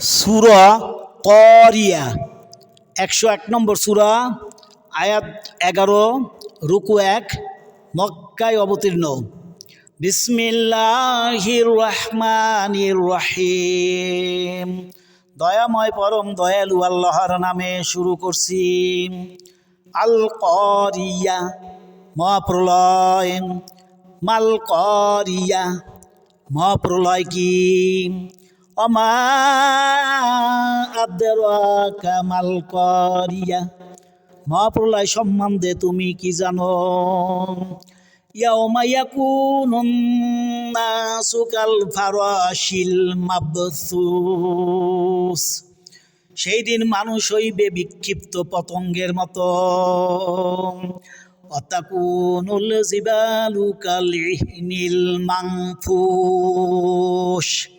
সুরা করিয়া। একশো এক নম্বর সুরা, আয়াত এগারো, রুকু এক, মক্কায় অবতীর্ণ। বিসমিল্লাহির রহমানির রহিম। দয়াময় পরম দয়ালু আল্লাহর নামে শুরু করছি। আল করিয়া, মহাপ্রলয়। মাল করিয়া, মহাপ্রলয় কি? অমা মহাপ্রলয় সম্বন্ধে তুমি কি জানো? ফারাশিল মাবসুস। সেই দিন মানুষ হইবে বিক্ষিপ্ত পতঙ্গের মতো। অতাকুনুল জিবালু কালিহিনিল মাংফুস।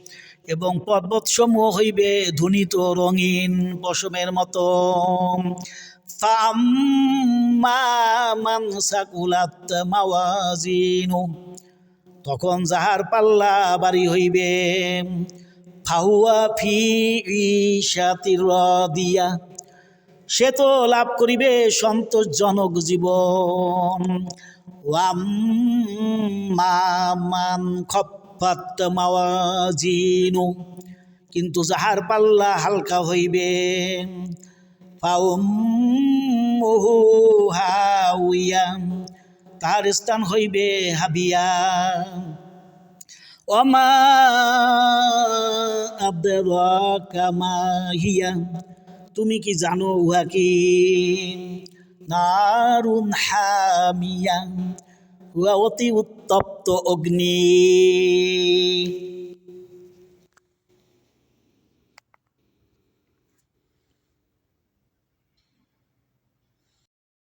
এবং পর্বতসমূহ হইবে ধুনিত রঙিন পশমের মতো। তখন যাহার পাল্লা বাড়ি হইবে রাদিয়া, সে তো লাভ করিবে সন্তোষজনক জীবন। ওয়াম্মান খপ্পাত মাওয়াজিনু কিন্তু যাহার পাল্লা হালকা হইবে তাহার স্থান হইবে হাবিয়া। ওমা আবদারাকা মা হিয়া, তুমি কি জানো উহা কি? নারুন হামিয়া। অতি উত্তপ্ত অগ্নি।